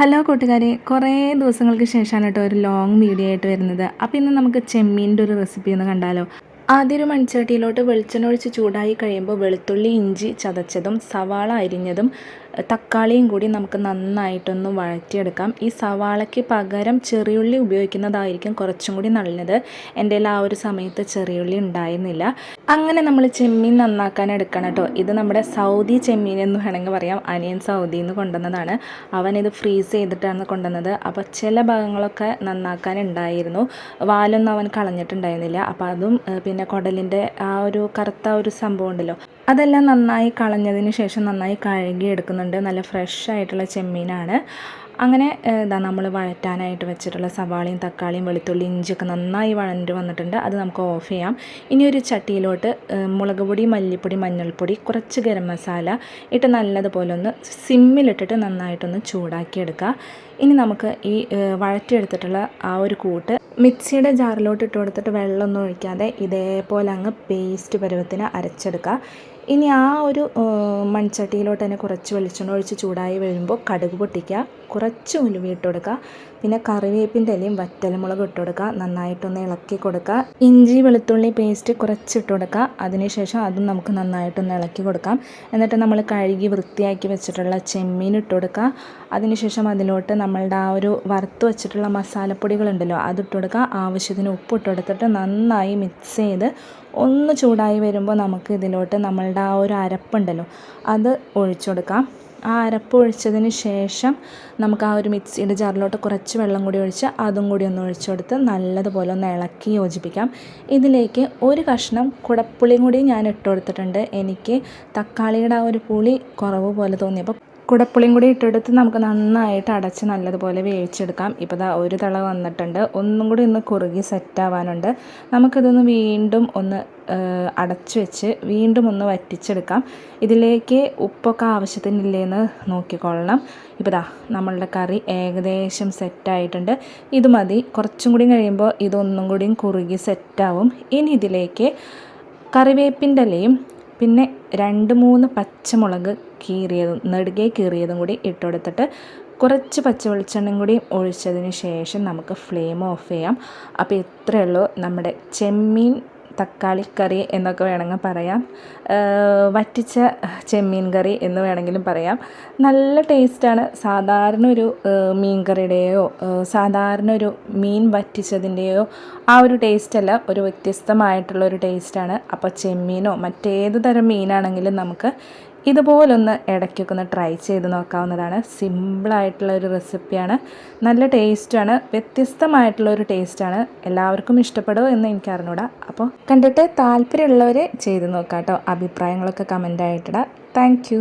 Hello കൂട്ടുകാരെ കുറേ ദിവസങ്ങൾക്ക് ശേഷമാണ് കേട്ടോ ഒരു ലോങ് വീഡിയോ ആയിട്ട് വരുന്നത്. അപ്പോൾ ഇന്ന് നമുക്ക് ചെമ്മീന്റെ ഒരു റെസിപ്പി ഒന്ന് കണ്ടാലോ. ആദ്യം ഒരു മൺചട്ടിയിലോട്ട് വെളിച്ചെണ്ണ ഒഴിച്ച് ചൂടായി കഴിയുമ്പോൾ വെളുത്തുള്ളി ഇഞ്ചി ചതച്ചതും സവാള അരിഞ്ഞതും തക്കാളിയും കൂടി നമുക്ക് നന്നായിട്ടൊന്ന് വഴറ്റിയെടുക്കാം. ഈ സവാളയ്ക്ക് പകരം ചെറിയുള്ളി ഉപയോഗിക്കുന്നതായിരിക്കും കുറച്ചും കൂടി നല്ലത്. എന്റെ ആ ഒരു സമയത്ത് ചെറിയുള്ളി ഉണ്ടായിരുന്നില്ല. അങ്ങനെ നമ്മൾ ചെമ്മീൻ നന്നാക്കാൻ എടുക്കണം കേട്ടോ. ഇത് നമ്മുടെ സൗദി ചെമ്മീൻ എന്ന് വേണമെങ്കിൽ പറയാം. അനിയൻ സൗദി എന്ന് കൊണ്ടുവന്നതാണ്. അവൻ ഇത് ഫ്രീസ് ചെയ്തിട്ടാണ് കൊണ്ടുവന്നത്. അപ്പോൾ ചില ഭാഗങ്ങളൊക്കെ നന്നാക്കാൻ ഉണ്ടായിരുന്നു. വാലൊന്നും അവൻ കളഞ്ഞിട്ടുണ്ടായിരുന്നില്ല. അപ്പോൾ അതും പിന്നെ കുടലിന്റെ ആ ഒരു കറുത്ത ഒരു സംഭവം ഉണ്ടല്ലോ. അതെല്ലാം നന്നായി കളഞ്ഞതിന് ശേഷം നന്നായി കഴുകി എടുക്കുന്നുണ്ട് നല്ല ഫ്രഷ് ആയിട്ടുള്ള ചെമ്മീനാണ്. അങ്ങനെ ഇതാ നമ്മൾ വഴറ്റാനായിട്ട് വെച്ചിട്ടുള്ള സവാളയും തക്കാളിയും വെളുത്തുള്ളി ഇഞ്ചിയൊക്കെ നന്നായി വഴഞ്ഞു വന്നിട്ടുണ്ട്. അത് നമുക്ക് ഓഫ് ചെയ്യാം. ഇനി ഒരു ചട്ടിയിലോട്ട് മുളക് പൊടി മല്ലിപ്പൊടി മഞ്ഞൾപ്പൊടി കുറച്ച് ഗരം മസാല ഇട്ട് നല്ലതുപോലെ ഒന്ന് സിമ്മിലിട്ടിട്ട് നന്നായിട്ടൊന്ന് ചൂടാക്കിയെടുക്കുക. ഇനി നമുക്ക് ഈ വഴറ്റിയെടുത്തിട്ടുള്ള ആ ഒരു കൂട്ട് മിക്സിയുടെ ജാറിലോട്ട് ഇട്ട് കൊടുത്തിട്ട് വെള്ളമൊന്നും ഒഴിക്കാതെ ഇതേപോലെ അങ്ങ് പേസ്റ്റ് പരുവത്തിന് അരച്ചെടുക്കുക. ഇനി ആ ഒരു മൺചട്ടിയിലോട്ട് തന്നെ കുറച്ച് വെളിച്ചെണ്ണ ഒഴിച്ച് ചൂടായി വരുമ്പോൾ കടുക് പൊട്ടിക്കുക. കുറച്ച് ഉലുവ ഇട്ട് കൊടുക്കുക. പിന്നെ കറിവേപ്പിന്റെ ഇലയും വറ്റൽമുളക് ഇട്ട് കൊടുക്കുക. നന്നായിട്ടൊന്ന് ഇളക്കി കൊടുക്കുക. ഇഞ്ചി വെളുത്തുള്ളി പേസ്റ്റ് കുറച്ച് ഇട്ട് കൊടുക്കുക. അതിനുശേഷം അതും നമുക്ക് നന്നായിട്ടൊന്ന് ഇളക്കി കൊടുക്കാം. എന്നിട്ട് നമ്മൾ കഴുകി വൃത്തിയാക്കി വെച്ചിട്ടുള്ള ചെമ്മീൻ ഇട്ട് കൊടുക്കുക. അതിനുശേഷം അതിലോട്ട് നമ്മളുടെ ആ ഒരു വറുത്ത് വെച്ചിട്ടുള്ള മസാലപ്പൊടികളുണ്ടല്ലോ അതിട്ട് കൊടുക്കുക. ആവശ്യത്തിന് ഉപ്പ് ഇട്ട് കൊടുത്തിട്ട് നന്നായി മിക്സ് ചെയ്ത് ഒന്ന് ചൂടായി വരുമ്പോൾ നമുക്ക് ഇതിലോട്ട് നമ്മളുടെ ആ ഒരു അരപ്പുണ്ടല്ലോ അത് ഒഴിച്ചു കൊടുക്കാം. ആ അരപ്പ് ഒഴിച്ചതിന് ശേഷം നമുക്ക് ആ ഒരു മിക്സിയുടെ ജാറിലോട്ട് കുറച്ച് വെള്ളം കൂടി ഒഴിച്ച് അതും കൂടി ഒന്ന് ഒഴിച്ചു കൊടുത്ത് നല്ലതുപോലെ ഒന്ന് ഇളക്കി യോജിപ്പിക്കാം. ഇതിലേക്ക് ഒരു കഷ്ണം കുടപ്പുളിയും കൂടി ഞാൻ ഇട്ട് കൊടുത്തിട്ടുണ്ട്. എനിക്ക് തക്കാളിയുടെ ആ ഒരു പുളി കുറവ് പോലെ തോന്നിയപ്പോൾ കുടപ്പുളിയും കൂടി ഇട്ടെടുത്ത് നമുക്ക് നന്നായിട്ട് അടച്ച് നല്ലതുപോലെ വേവിച്ചെടുക്കാം. ഇപ്പോൾ ദാ ഒരു തള വന്നിട്ടുണ്ട്. ഒന്നും കൂടി ഒന്ന് കുറുകി സെറ്റാവാനുണ്ട് നമുക്കിതൊന്ന് വീണ്ടും ഒന്ന് അടച്ചു വെച്ച് വീണ്ടും ഒന്ന് വറ്റിച്ചെടുക്കാം. ഇതിലേക്ക് ഉപ്പൊക്കെ ആവശ്യത്തിനില്ലേന്ന് നോക്കിക്കൊള്ളണം. ഇപ്പോൾ ദാ നമ്മളുടെ കറി ഏകദേശം സെറ്റായിട്ടുണ്ട് ഇത് മതി. കുറച്ചും കൂടി കഴിയുമ്പോൾ ഇതൊന്നും കൂടിയും കുറുകി സെറ്റാവും ഇനി ഇതിലേക്ക് കറിവേപ്പിന്റെ ഇലയും പിന്നെ രണ്ട് മൂന്ന് പച്ചമുളക് കീറിയതും നെടുകെ കീറിയതും കൂടി ഇട്ട് കൊടുത്തിട്ട് കുറച്ച് പച്ച വെളിച്ചെണ്ണയും കൂടി ഒഴിച്ചതിന് ശേഷം നമുക്ക് ഫ്ലെയിം ഓഫ് ചെയ്യാം. അപ്പോൾ ഇത്രയേ ഉള്ളൂ നമ്മുടെ ചെമ്മീൻ തക്കാളിക്കറി എന്നൊക്കെ വേണമെങ്കിൽ പറയാം. വറ്റിച്ച ചെമ്മീൻ കറി എന്ന് വേണമെങ്കിലും പറയാം. നല്ല ടേസ്റ്റാണ്. സാധാരണ ഒരു മീൻ കറിയുടെയോ സാധാരണ ഒരു മീൻ വറ്റിച്ചതിന്റെയോ ആ ഒരു ടേസ്റ്റല്ല. ഒരു വ്യത്യസ്തമായിട്ടുള്ള ഒരു ടേസ്റ്റാണ്. അപ്പോൾ ചെമ്മീനോ മറ്റേത് തരം മീനാണെങ്കിലും നമുക്ക് ഇതുപോലൊന്ന് ഇടയ്ക്കൊക്കെ ഒന്ന് ട്രൈ ചെയ്ത് നോക്കാവുന്നതാണ്. സിമ്പിളായിട്ടുള്ള ഒരു റെസിപ്പിയാണ് നല്ല ടേസ്റ്റാണ് വ്യത്യസ്തമായിട്ടുള്ള ഒരു ടേസ്റ്റാണ് എല്ലാവർക്കും ഇഷ്ടപ്പെടുമോ എന്ന് എനിക്ക് അറിഞ്ഞൂടാ. അപ്പോൾ കണ്ടിട്ട് താല്പര്യമുള്ളവർ ചെയ്ത് നോക്കാം കേട്ടോ അഭിപ്രായങ്ങളൊക്കെ കമന്റ് ആയിട്ടിടാം താങ്ക്